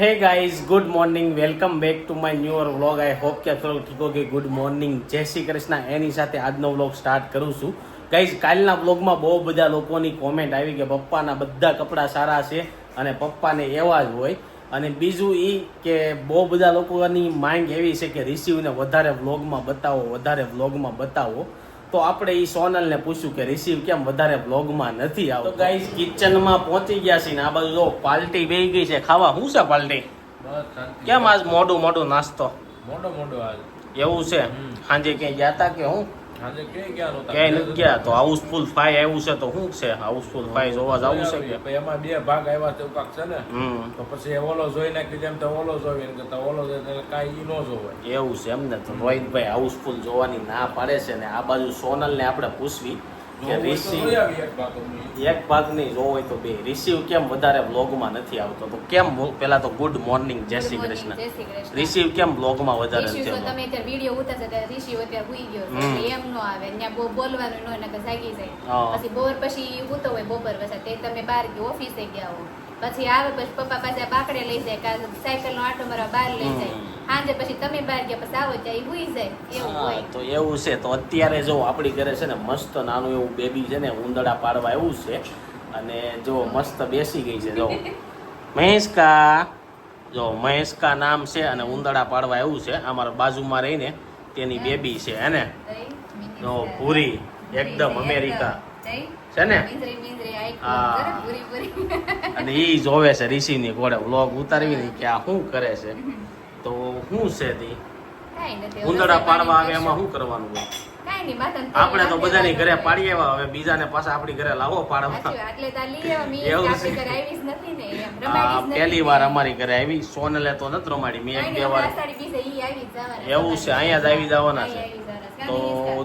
Hey guys good morning welcome back to my newer vlog I hope કે આપ ઠીક હો કે ગુડ મોર્નિંગ જય શ્રી કૃષ્ણ. એની સાથે આજનો વ્લોગ સ્ટાર્ટ કરું છું. ગાઈઝ કાલના વ્લોગમાં બહુ બધા લોકોની કોમેન્ટ આવી કે પપ્પાના બધા કપડાં સારા છે અને પપ્પાને એવા જ હોય. અને બીજું એ કે બહુ બધા લોકોની માંગ એવી છે કે રિસીવને વધારે વ્લોગમાં બતાવો, વધારે વ્લોગમાં બતાવો. તો આપણે એ સોનલને પૂછ્યું કે રિસીવ કેમ વધારે બ્લોગમાં નથી આવતો? ગાઈસ કિચનમાં પહોંચી ગયા છીએ ને આ બાજુ જો પાલટી વહી ગઈ છે. ખાવા શું છે પાલટી? કેમ આજ મોડું મોડું નાસ્તો? મોડો મોડો હાલ એવું છે? સાંજે ક્યાંય ગયા તા કે હું? આજે ક્યાંય નથી ગયા તો હાઉસફુલ ફાઈ આવ્યું છે તો શું છે? હાઉસફુલ ફાઈ જોવા જવું છે કે? એમાં બે ભાગ આવ્યા છે એવું કાંક છે ને તો પછી ઓલો જોઈ નાખી તેમ તો ઓલો જોવે એને કરતા ઓલો જોવે કાંઈ ઈ ન જોવે. એવું છે એમને તો રોહિતભાઈ હાઉસફુલ જોવાની ના પાડે છે ને આ બાજુ સોનલને આપણે પૂછવી. કે રિસીવ એક ભાગ નહીં જો હોય તો બે. રિસીવ કેમ વધારે બ્લોગમાં નથી આવતો? તો કેમ પેલા તો ગુડ મોર્નિંગ જય શ્રી કૃષ્ણ. રિસીવ કેમ બ્લોગમાં વધારે નથી આવતો? તમે અત્યારે વીડિયો ઉતારતા ત્યારે રિસીવ અત્યારે હુઈ ગયો એમ નો આવે ત્યાં બહુ બોલવાનું નો એને નકર જાગી જાય. પછી બોર પછી ઉતો હોય બપોર પછી તે તમે બહાર ગયો ઓફિસે ગયા હો. પછી આવે પછી પપ્પા પાસે બાકડે લઈ જાય કાં સાયકલ નો આટો મારા બહાર લઈ જાય. સાંજે પછી તમે બહાર ગયા પછી આવો ત્યાં ભૂઈ જાય. એવું હોય. તો એવું છે. તો અત્યારે જો આપણી ઘરે છે ને મસ્ત નાનું એવું બેબી છે ને ઉંદડા પાડવા એવું છે. અને જો મસ્ત બેસી ગઈ છે જો. મહેશકા જો મહેશકા નામ છે અને ઉંદડા પાડવા એવું છે. અમારા બાજુમાં રહીને તેની બેબી છે હે ને? જો પૂરી એકદમ અમેરિકા. છે ને? અને એ જોવે છે ઋષિની ઘોડે વ્લોગ ઉતારવી ને કે આ શું કરે છે? તો શું છે તે? ઉંદડા પાડવા આવે એમાં શું કરવાનું હોય? આપણે તો બધાને ઘરે. પાડી આવ્યા હવે બીજાને પાછા આપણી ઘરે લાવો પાડવા. પહેલી વાર અમારી ઘરે આવી સોનલે તો નથી રમાડી મેં એક બે વાર. એવું છે, અહીંયા જ આવી જવાના છે. તો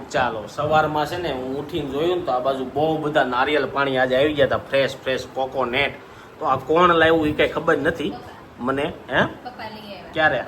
ચાલો સવારમાં છે ને હું ઉઠીને જોયું ને તો આ બાજુ બહુ બધા નારિયેલ પાણી આજે આવી ગયા હતા ફ્રેશ ફ્રેશ કોકોનેટ તો આ કોણ લાવ્યું એ કઈ ખબર નથી મને હે. ક્યારે?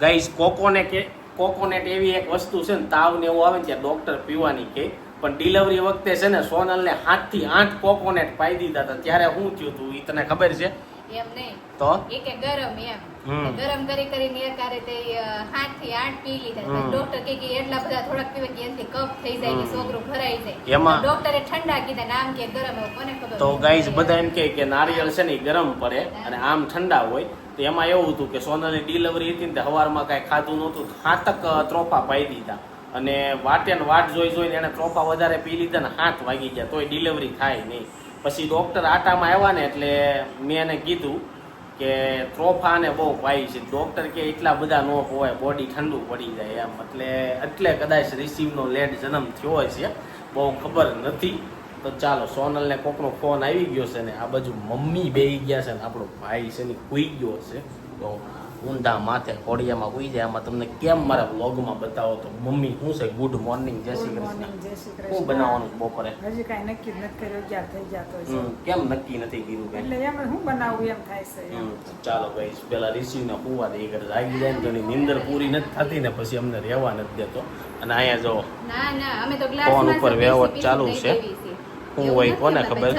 ગાઈસ કોકોને કે કોકોનેટ એવી એક વસ્તુ છે ને તાવ ને એવું આવે ને ત્યાં ડોક્ટર પીવાની કે. પણ ડિલિવરી વખતે છે ને સોનલને થી આઠ કોકોનેટ પાઈ દીધા હતા. ત્યારે શું થયું હતું એ તને ખબર છે? એમ નહીં. તો? એ કે ગરમ એમ. ગરમ કરી કરીને એક હારે તે હાથથી આઠ પી લીધા ડોક્ટર કે કે એટલા બધા થોડાક પીવે કે એનથી કફ થઈ જાય કે. છોકરું ભરાઈ જાય. એમાં- ડોક્ટરે ઠંડા કીધા નામ કે ગરમ કોને ખબર? તો ગાઈઝ બધા એમ કે કે નારિયેળ છે ને ગરમ પડે અને આમ ઠંડા હોય. તો એમાં એવું હતું કે સોનાની ડિલિવરી હતી ને હવારમાં કાંઈ ખાધું નહોતું હાથક ત્રોપા પાઈ દીધા. અને વાટે ને વાટ જોઈ જોઈને એને ત્રોપા વધારે પી લીધા ને હાથ વાગી ગયા, તોય ડિલિવરી થાય નહીં. પછી ડૉક્ટર આટામાં આવ્યા ને એટલે મેં એને કીધું કે ત્રોફાને બહુ પાઈ છે. ડૉક્ટર કે એટલા બધા ન પોવાય બોડી ઠંડુ પડી જાય એમ. એટલે એટલે કદાચ રિસીવનો લેટ જન્મ થયો છે બહુ ખબર નથી. તો ચાલો સોનલને કોકનો ફોન આવી ગયો છે ને આ બાજુ મમ્મી બેહી ગયા છે ને આપણો ભાઈ છે ને કૂઈ ગયો છે. તો ઊંધા માથે ખોડિયામાં ઉઈ જાય. આમાં તમને કેમ મારા વ્લોગમાં બતાવો તો મમ્મી શું છે? ગુડ મોર્નિંગ જય શ્રી કૃષ્ણ. શું બનાવવાનું બપોરે? હજી કાંઈ નક્કી જ નથી કર્યું ક્યાં થઈ જતો છે હમ, કેમ નક્કી નથી કીધું કઈ? એટલે એમ શું બનાવવું એમ થાય છે ચાલો ભાઈ પેલા રિસીવને હુવા દે. ઘરે જાગી જાય ને તો એની નીંદર પૂરી નથી થતી ને પછી અમને રહેવા નથી દેતો. અને અહીંયા જો ના ના અમે તો ફોન ઉપર વહેવટ ચાલુ છે. શું હોય કોને ખબર?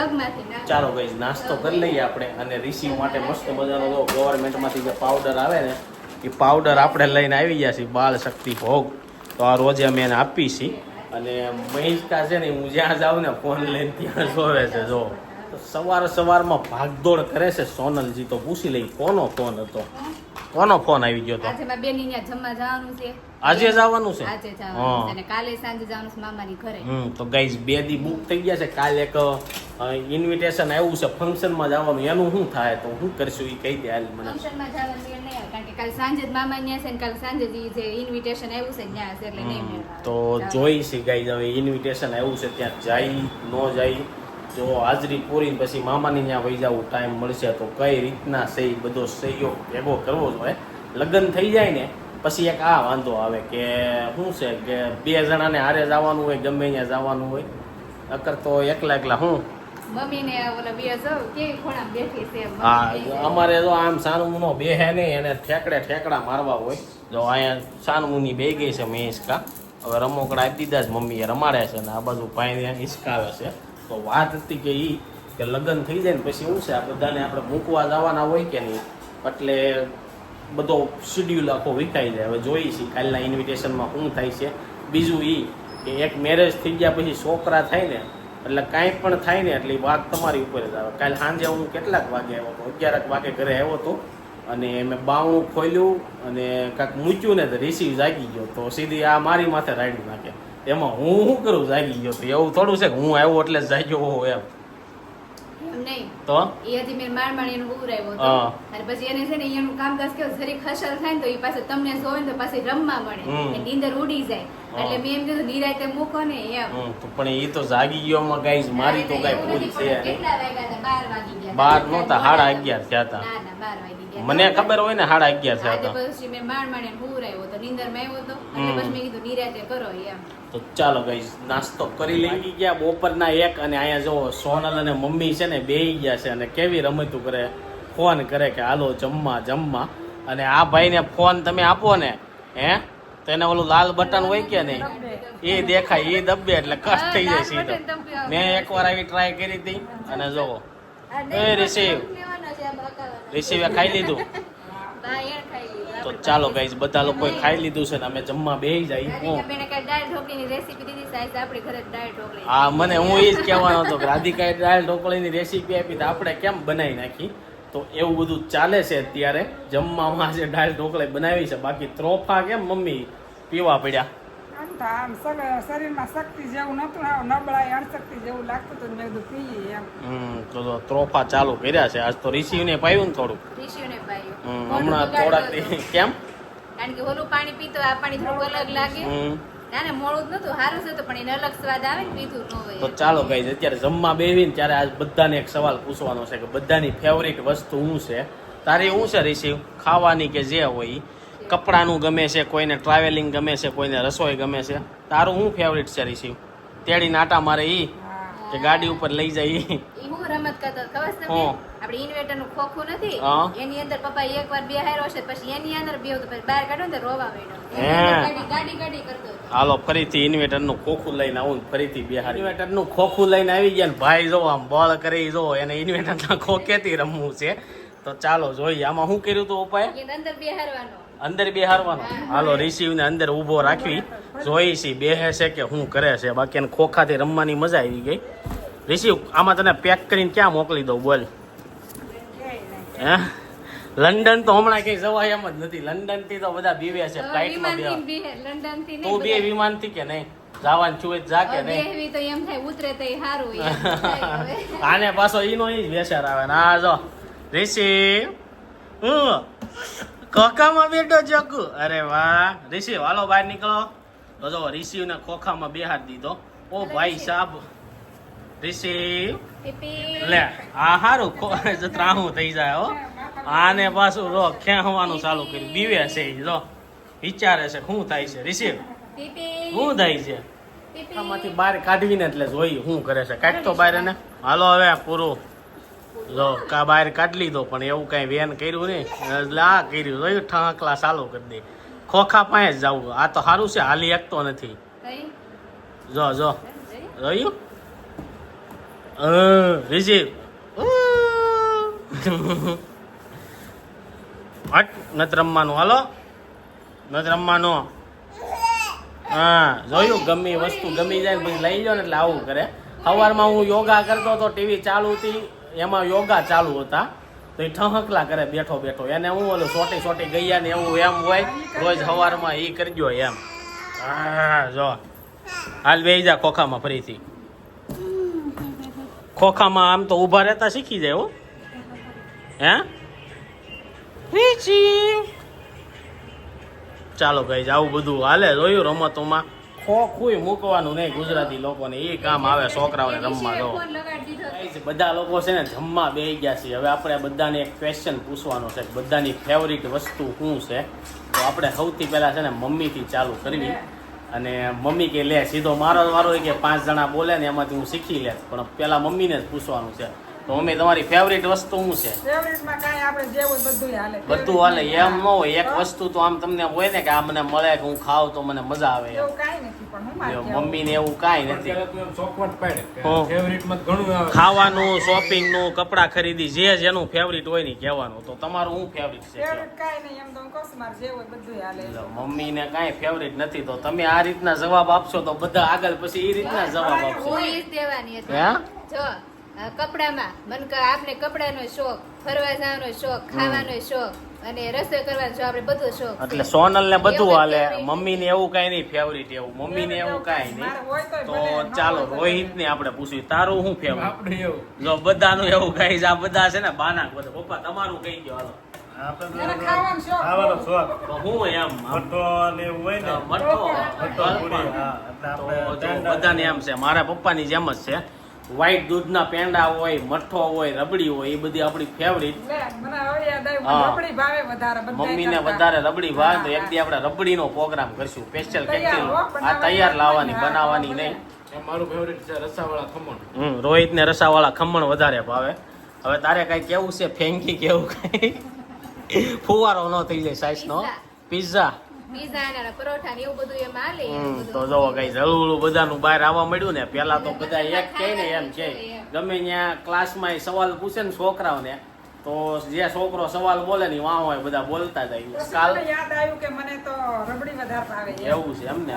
ચાલો ભાઈ નાસ્તો કરી લઈએ આપણે અને રિસીવ માટે મસ્ત મજાનો જો ગવર્મેન્ટમાંથી જે પાવડર આવે ને એ પાવડર આપણે લઈને આવી ગયા છીએ બાળ શક્તિ ભોગ. તો આ રોજે અમે એને આપી છીએ. અને મહિષકા છે ને હું જ્યાં જાઉં ને ફોન લઈને ત્યાં જોવે છે જો. સવાર સવારમાં ભાગદોડ કરે છે સોનલજી. તો પૂછી લઈ કોનો ફોન હતો? કોનો ફોન આવી ગયો તો? આજે મારા બેની ત્યાં જમવા જવાનું છે. આજે જવાનું છે? આજે જવાનું છે. અને કાલે સાંજે જવાનું છે મામાની ઘરે. હમ તો ગાઈઝ બે દી બુક થઈ ગયા છે. કાલે એક ઇન્વિટેશન આવ્યું છે ફંક્શનમાં જવાનું. એનું શું થાય તો? શું કરશું? એ કહી દે હાલ મને. ફંક્શનમાં જવાનું નહીં કારણ કે કાલ સાંજે જ મામા ત્યાં છે ને કાલે સાંજે જ ઇન્વિટેશન આવ્યું છે ત્યાં છે એટલે નહીં તો જવાનું. જોઈ છે ગાઈઝ હવે ઇન્વિટેશન આવ્યું છે ત્યાં જાય ન જાય. જો હાજરી પૂરી પછી મામાની ત્યાં વહી જવું ટાઈમ મળશે તો કઈ રીતના સહી બધો સહયોગ ભેગો કરવો જોઈએ લગ્ન થઈ જાય ને પછી એક આ વાંધો આવે કે શું છે કે બે જણાને હારે જવાનું હોય ગમે ત્યાં જવાનું હોય. નકર તો એકલા એકલા હું? જો છે અમારે તો આમ સાનુમુનો બેહે નહીં એને ઠેકડે ઠેકડા મારવા હોય. જો અહીંયા સાનુમુની બે ગઈ છે મેં હિંચકા હવે રમોકડા આપી દીધા જ મમ્મીએ રમાડે છે ને આ બાજુ ભાઈને હિંચકાવે છે. તો વાત હતી કે એ કે લગ્ન થઈ જાય ને પછી શું છે? આ બધાને આપણે મૂકવા જવાના હોય કે નહીં? એટલે બધો શિડ્યુલ આખો વિખાઈ જાય. હવે જોઈએ છીએ કાલના ઇન્વિટેશનમાં શું થાય છે. બીજું એ કે એક મેરેજ થઈ ગયા પછી છોકરા થાય ને, એટલે કાંઈ પણ થાય ને, એટલે વાત તમારી ઉપર જ આવે. કાલે સાંજે હું કેટલાક વાગે આવ્યો હતો? અગિયારક વાગે ઘરે આવ્યો હતો અને મેં બાવણું ખોલ્યું અને કાંઈક મૂક્યું ને તો રિસીવ જાગી ગયો તો સીધી આ મારી માથે રાડી નાખે. એમાં હું શું કરું? જાગી ગયો તો એવું થોડું છે કે હું આવ્યો એટલે જાગ્યો હોઉં એમ. એમ નહીં. તો? એ હજી મેં માર માર એનું ઉભરાવ્યો હતો અને પછી એને છે ને એનું કામકાજ કેવું ખસલ થાય ને તો એ પાસે તમને જોવે ને તો પાછી રમવા મળે. નીંદર ઉડી જાય. એટલે મેં એમ કીધું નિરાતે મૂકો ને એમ. પણ એ તો જાગી ગયો માં મારી તો ના, ભૂલ છે કેટલા વાગ્યા હતા? બાર વાગી ગયા. બાર હતા. નહોતા સાડા અગિયાર થયા હતા. ના ના મને ખબર હોય ને સાડા અગિયાર છે આજે પછી મેં માણ માણ આવ્યો તો નીંદરમાં આવ્યો તો. એટલે. પછી મેં કીધું નિરાતે કરો એમ. તો ચાલો ગઈ નાસ્તો કરી લઈ ગયા બપોરના એક અને અહીંયા જો સોનલ અને મમ્મી છે ને બે ગયા છે અને કેવી રમતું કરે ફોન કરે કે હાલો જમવા જમવા. અને આ ભાઈને ફોન તમે આપો ને હે? તો એને ઓલું લાલ બટન હોય કે નહીં? એ દેખાય એ દબે એટલે કષ્ટ થઈ જાય સીધો. મેં એકવાર આવી ટ્રાય કરી હતી અને જોવો એ receive. રિસીવે ખાઈ લીધું? તો ચાલો ગાઈઝ બધા લોકોએ ખાઈ લીધું છે ને અમે જમવા બેસી જાય. હું? હા મને હું એ જ કહેવાનો હતો કે રાધિકાએ દાળ ઢોકળીની રેસીપી આપી તો આપણે કેમ બનાવી નાખી? તો એવું બધું ચાલે છે અત્યારે. જમવામાં જે દાળ ઢોકળી બનાવી છે બાકી ત્રોફા કેમ મમ્મી પીવા પડ્યા? આમ તો આમ શરીરમાં શક્તિ જેવું નતું આવ નબળાઈ અણશક્તિ જેવું લાગતું હતું મેં કીધું પીએ એમ. હમ તો તો ત્રોફા ચાલુ કર્યા છે. આજ તો રિસીવને પાયું ને થોડુંક. હમ, હમણાં થોડાક કેમ? કારણ કે ઓલું પાણી પીતો આ પાણી થોડું અલગ લાગે. હમ. ના ના મોડું જ નતું સારું છે તો પણ એને અલગ સ્વાદ આવે ને પીધું ન હોય તો ચાલો ગાઈઝ અત્યારે જમવા બેવીને ત્યારે આજ બધાને એક સવાલ પૂછવાનો છે કે બધાની ફેવરિટ વસ્તુ શું છે? તારી શું છે રિસીવ ખાવાની કે જે હોય? કપડાનું ગમે છે કોઈને ટ્રાવેલિંગ ગમે છે કોઈને રસોઈ ગમે છે. તારું હું ફેવરિટ છે રિસીવ તેડી નાટા મારે ઈ કે ગાડી ઉપર લઈ જાય ઈ. હું રમત કરતો ખબર છે આપણે ઇન્વર્ટરનું ખોખું નથી? એની અંદર પપ્પા એક વાર બેહાર્યો છે પછી એની અંદર બેહો તો પછી બહાર કાઢો ને રોવા માંડ્યો. ગાડી ગાડી કરતો હાલો ફરીથી ઇન્વેટરનું ખોખું લઈને આવું ફરીથી બિહાર ઇન્વેટરનું ખોખું લઈને આવી ગયા ને ભાઈ જો આમ બોલ કરી જો એને ઇન્વેટરના ખોખેથી રમવું છે. તો ચાલો જોઈએ. આમાં શું કર્યું તું ઉપાય અંદર બેહારવાનો અંદર બેહારવાનો. હાલો રિસીવને અંદર ઊભો રાખવી. જોઈ છે બેહે છે કે શું કરે છે. બાકી એને ખોખાથી રમવાની મજા આવી ગઈ. રિસીવ આમાં તને પેક કરીને ક્યાં મોકલી દઉં? બોલ. હે? લંડન તો હમણાં કઈ જવાય એમ જ નથી. લંડનથી તો બધા બીવે છે ફ્લાઇટમાં બે તું બે. વિમાનથી કે નહીં? જવાન છુએ જા કે નહીં? તો એમ થાય ઉતરે તો સારું. આને પાછો ઈનો ઈ જ આવે. ને આ જો. રિસીવ હું ખોખામાં બેઠો ચકુ અરે વાહ રિસીવ હાલો બહાર નીકળો. તો જો રિષિ ને ખોખામાં બેહાર દીધો. ઓ ભાઈ સાબ પીપી. લે આ હારું જત્રાહું થઈ જાય હો. આને પાછું રો ખેંચવાનું ચાલુ કર્યું? બીવે છે જો. વિચારે છે શું થાય છે? રિસીવ શું થાય છે. આમાંથી બહાર કાઢવીને એટલે જોઈ શું કરે છે. કાઢતો બહાર એને. હાલો હવે પૂરું. જો કા બહાર કાઢી લીધો પણ એવું કઈ વેન કર્યું નહીં. એટલે આ કર્યું. જોયું ઠાંકલા ચાલુ કરી દે. ખોખા પાસે જ જવું. આ તો સારું છે હાલી એકતો નથી. જો જો. રહ્યું રિસીવ હટ નથી રમવાનું. હાલો. નથી રમવાનું. હા જોયું? ગમી વસ્તુ ગમી જાય ને પછી લઈ જાઓ ને એટલે આવું કરે. સવારમાં હું યોગા કરતો હતો ટીવી ચાલુ હતી. એમાં યોગા ચાલુ હતા. તો એ ઠહકલા કરે બેઠો બેઠો. એને હું ઓલું સોટી સોટી ગયા ને એવું એમ હોય, રોજ સવારમાં એ કરજો એમ. હા જો. હાલ બે જા ખોખામાં ફરીથી. ખોખામાં આમ તો ઊભા રહેતા શીખી જાય હો. હે? રીચી ચાલો ગઈ આવું બધું હાલે, જોયું રમતોમાં? ખોખુંય મૂકવાનું નહીં ગુજરાતી લોકોને. એ કામ આવે છોકરાઓને રમવા દો. બધા લોકો છે ને જમવા બે ગયા છે. હવે આપણે બધાને એક ક્વેશ્ચન પૂછવાનો છે બધાની ફેવરિટ વસ્તુ શું છે? તો આપણે સૌથી પહેલાં છે ને મમ્મીથી ચાલુ કરવી. અને મમ્મી કે લે સીધો મારો વારો હોય કે પાંચ જણા બોલે ને એમાંથી હું શીખી લે પણ પહેલાં મમ્મીને જ પૂછવાનું છે. તો મમ્મી તમારી ફેવરિટ વસ્તુ શું છે? ફેવરિટમાં કાંઈ આપણે જે હોય બધું હાલે. બધું હાલે એમ ન હોય એક વસ્તુ તો આમ તમને હોય ને કે આ મને મળે કે હું ખાવ તો મને મજા આવે એમ. એવું કાંઈ નથી પણ હું મમ્મી ને એવું કાંઈ નથી. અત્યારે તું એમ ચોખવટ પાડે કે હં. ફેવરિટમાં ઘણું આવે. ખાવાનું શોપિંગનું કપડા ખરીદી જે જેનું ફેવરિટ હોય ને કહેવાનું. તો તમારું શું ફેવરિટ છે? મમ્મી ને કાંઈ નહીં એમ તો હું કહું છું, મારે જે હોય બધું હાલે. લો, મમ્મીને કાંઈ ફેવરિટ નથી તો તમે આ રીતના જવાબ આપશો તો બધા આગળ પછી એ રીતના જવાબ આપશો. હું દેવાની હે? જો આ કપડામાં. મન કે આપણે કપડાનો શોખ ફરવા જવાનો શોખ ખાવાનો શોખ અને રસોઈ કરવાનો શોખ આપણે બધો શોખ. એટલે સોનલ ને બધું હાલે. મમ્મી ને એવું કઈ નહીં ફેવરિટ એવું. મમ્મી ને એવું કઈ નહીં. તો ચાલો રોહિત ને આપણે પૂછ્યું. તારું શું ફેવરિટ જો બધાનું એવું કઈ આ બધા છે ને બાના બધા. પપ્પા તમારું કઈ ગયો હાલો. બધાને એમ છે. મારા પપ્પાની જેમ જ છે. વ્હાઈટ દૂધના પેંડા હોય મઠ્ઠો હોય રબડી હોય એ બધી આપણી ફેવરિટ મમ્મીને વધારે રબડી ભાવે તો એક દી આપણે રબડીનો પ્રોગ્રામ કરશું સ્પેશિયલ કેન્ટીન આ તૈયાર લાવવાની બનાવવાની નહીં. મારું ફેવરિટ છે રસાવાળા ખમણ. હમ રોહિતને રસાવાળા ખમણ વધારે ભાવે. હવે તારે કઈ કેવું છે ફેંકી કેવું કઈ? ફુવારો ન થઈ જાય સાઈઝ નો. પિઝા તો જો કઈ જરૂર બધાનું બહાર આવવા મળ્યું ને પેલા તો બધા એક ને એમ છે. ગમે ત્યાં ક્લાસમાં સવાલ પૂછે ને છોકરાઓને તો જે છોકરો સવાલ બોલે ને વાહ હોય બધા બોલતા જાય. કાલ યાદ આવ્યું કે મને તો રબડી વધારે ભાવે એવું છે એમ ને?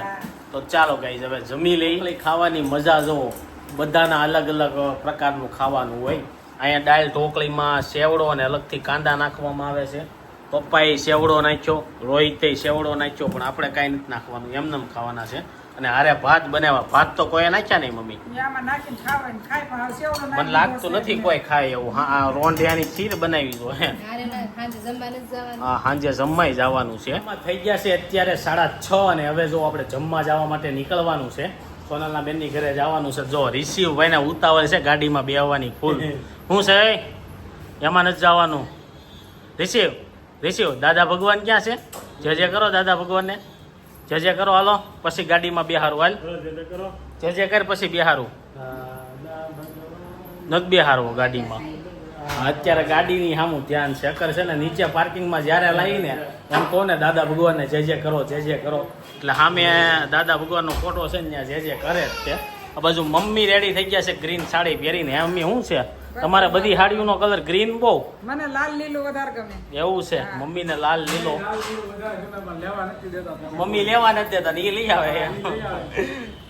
તો ચાલો ગાઈઝ હવે જમી લઈ લઈ ખાવાની મજા જો બધાના અલગ અલગ પ્રકારનું ખાવાનું હોય. અહીંયા દાળ ઢોકળીમાં સેવડો અને અલગથી કાંદા નાખવામાં આવે છે. પપ્પાએ સેવડો નાખ્યો રોહિતે સેવડો નાખ્યો પણ આપણે કાંઈ નથી નાખવાનું એમને ખાવાના છે. અને હારે ભાત બનાવ્યા. ભાત તો કોઈ નાખ્યા નહીં મમ્મી? મને લાગતું નથી કોઈ ખાય એવું. હા રોંઢિયાની ખીર બનાવી દો હે. સાંજે જમવા નથી જવાનું. હા સાંજે જમવાય જવાનું છે. થઈ ગયા છે અત્યારે સાડા છ અને હવે જો આપણે જમવા જવા માટે નીકળવાનું છે સોનલના બેનની ઘરે જવાનું છે. જો રિસીવ ભાઈને ઉતાવળ છે ગાડીમાં બેહવાની ફૂલ. શું છે? એમાં નથી જવાનું. રિસીવ રિસીવ દાદા ભગવાન ક્યાં છે? જે જે કરો દાદા ભગવાનને. જે જે કરો, હાલો. પછી ગાડીમાં બિહારું, હાલ. જજે કરો પછી બિહારું. નથી બેહારવો ગાડીમાં. અત્યારે ગાડીની સામું ધ્યાન છે. અકર છે ને, નીચે પાર્કિંગમાં જ્યારે લાવીને એમ કહો ને, દાદા ભગવાનને જે જે કરો, જે જે કરો. એટલે સામે દાદા ભગવાનનો ફોટો છે ને, ત્યાં જે જે કરે જ છે. આ બાજુ મમ્મી રેડી થઈ ગયા છે ગ્રીન સાડી પહેરીને. મમ્મી શું છે? તમારે બધી સાડીઓનો કલર ગ્રીન બહુ. મને લાલ લીલો વધારે ગમે. એવું છે? મમ્મીને લાલ લીલો. મમ્મી લેવા નથી દેતા એ લઈ આવે.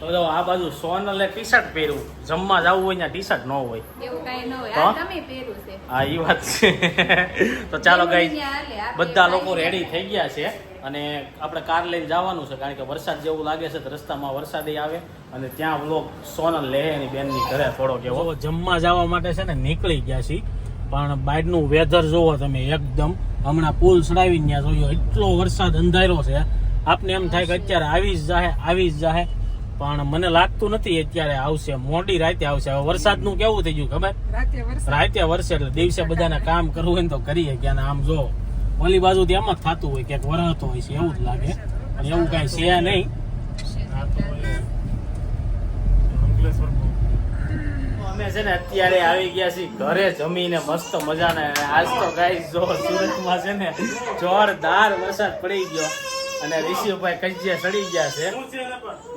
તો આ બાજુ સોનલે ટી શર્ટ પહેર્યું. જમવા જવું હોય ત્યાં ટી શર્ટ ન હોય. એવું કાંઈ ન હોય. તો? આ તમે પહેર્યું છે. હા એ વાત છે. તો ચાલો ગાઈ બધા લોકો રેડી થઈ ગયા છે. અને આપણે કાર લઈને જવાનું છે કારણ કે વરસાદ જેવું લાગે છે તો રસ્તામાં વરસાદ આવે. અને ત્યાં વ્લોગ સોનલ લે એની બેનની ઘરે થોડો કેવો જમવા જવા માટે છે ને નીકળી ગયા છીએ પણ બહારનું વેધર જોવો તમે એકદમ. હમણાં પુલ ચડાવીને ત્યાં જોયો એટલો વરસાદ અંધાર્યો છે. આપને એમ થાય કે અત્યારે આવી જ જાહે આવી જ જાહે. પણ મને લાગતું નથી અત્યારે આવશે. મોડી રાતે આવશે. હવે વરસાદનું કેવું થઈ ગયું ખબર? રાતે વરસે એટલે દિવસે બધાને કામ કરવું હોય ને તો કરીએ કે આમ જો ઓલી બાજુથી એમ જ થતું હોય કે વરહતો હોય છે એવું જ લાગે. એવું કાંઈ છે નહીં. અમે છે ને અત્યારે આવી ગયા છીએ ઘરે જમીને મસ્ત મજાને. આજ તો ગાઈ જો સુરતમાં છે ને જોરદાર વરસાદ પડી ગયો. અને ઋષિભાઈ કજિયા સડી ગયા છે.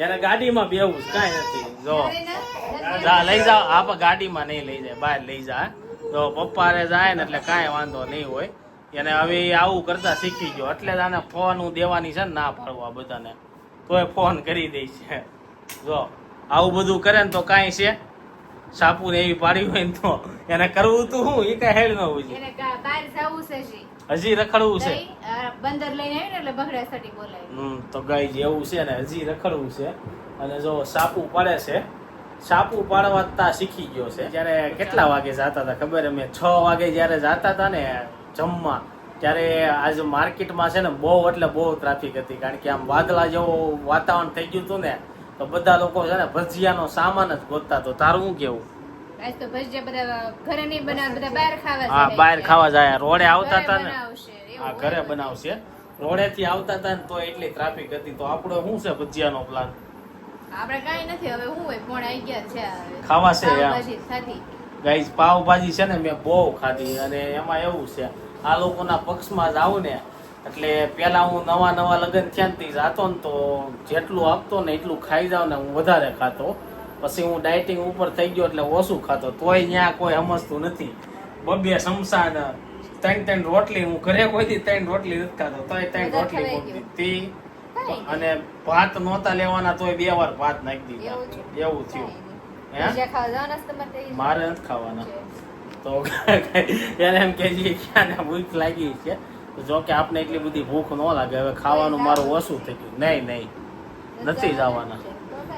એને ગાડીમાં બેવું કાંઈ નથી. જો. લઈ જાઓ. આપ ગાડીમાં નહીં લઈ જાય, બહાર લઈ જા તો પપ્પા રે જાય ને એટલે કાંઈ વાંધો નહીં હોય. એને હવે આવું કરતા શીખી ગયો. એટલે આને ફોન હું દેવાની છે ને ના પાડવા બધાને. તોય ફોન કરી દે છે. જો. આવું બધું કરે ને તો કાંઈ છે? સાપુ ને એવી પાડી હોય ને તો એને કરવું તું હું એ કઈ હેડ ન હોય. હજી. રખડવું છે. બંદર લઈને આવી એટલે બગડા સટી બોલાય હમ તો ગાય જેવું છે ને હજી રખડવું છે. અને જો સાપુ પાડે છે સાપુ પાડવા તા શીખી ગયો છે. જ્યારે કેટલા વાગે જતા હતા ખબર? અમે છ વાગે જ્યારે જતા હતા ને જમવા ત્યારે આજ માર્કેટમાં છે ને બહુ એટલે બહુ ટ્રાફિક હતી. કારણ કે આમ વાદળા જેવું વાતાવરણ થઈ ગયું હતું ને તો બધા લોકો છે ને ભજીયાનો સામાન જ ગોતતા તો તારું શું કેવું? આજ તો ભજીયા બધા ઘરે નહીં બનાવે બધા બહાર ખાવા હા બહાર ખાવા જાય. રોડે આવતા હતા ને? હા ઘરે બનાવશે. રોડે થી આવતા હતા ને તો એટલી ટ્રાફિક હતી. તો આપણો શું છે ભજીયાનો પ્લાન આપણે કાંઈ નથી હવે શું હોય પોણા અગિયાર છે ખાવા છે, યાર. પાવભાજી છે ને મેં બહુ ખાધી અને એમાં એવું છે આ લોકોના પક્ષમાં જ આવું ને એટલે પેલા હું નવા નવા લગ્ન થયા જ જાતો ને તો જેટલું આપતો ને એટલું ખાઈ જાઉં ને હું વધારે ખાતો. પછી હું ડાયટિંગ ઉપર થઈ ગયો એટલે ઓછું ખાતો. તોય ત્યાં કોઈ સમજતું નથી. બબે સમસા ને ત્રણ ત્રણ રોટલી હું ઘરે કોઈથી ત્રણ રોટલી નથી ખાતો. તોય ત્રણ રોટલી ખવાઈ મૂકી ગયું. તી કાંઈ નહીં. અને ભાત નહોતા લેવાના તોય બે વાર ભાત નાખી દીધા. એવું થયું. મારે નથી ખાવાના. તો એને એમ કે છે ભૂખ લાગી છે. જો કે આપને એટલી બધી ભૂખ ન લાગે હવે ખાવાનું મારું ઓછું થઈ ગયું. નહીં નહીં. નથી જવાના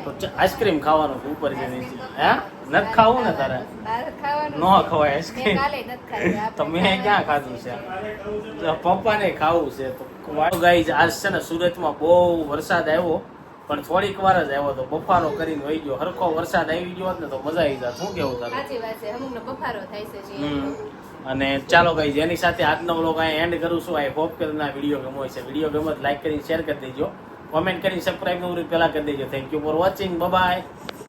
તો આઈસ્ક્રીમ ખાવાનું ઉપર જે નીચે હે? નથી ખાવું ને તારે? ન. ખવાય આઈસ્ક્રીમ. તો મેં ક્યાં ખાધું છે? પપ્પાને ખાવું છે. તો ગાઈ આજ છે ને સુરતમાં બહુ વરસાદ આવ્યો પણ થોડીક વાર જ આવ્યો તો બફારો કરીને વહી ગયો. હરખો વરસાદ આવી ગયો ને તો મજા આવી જાય શું કેવું તારું? સાચી વાત છે. અમુક બફારો થાય છે. અને ચાલો ગાઈઝ જેની સાથે આજનો વ્લોગ અહીં એન્ડ કરું છું આઈ હોપ કે તમને વીડિયો ગમો છે વીડિયો ગમો લાઈક કરીને શેર કરી દેજો. કોમેન્ટ કરીને સબસ્ક્રાઈબનું પહેલા કરી દેજો. Thank you for watching bye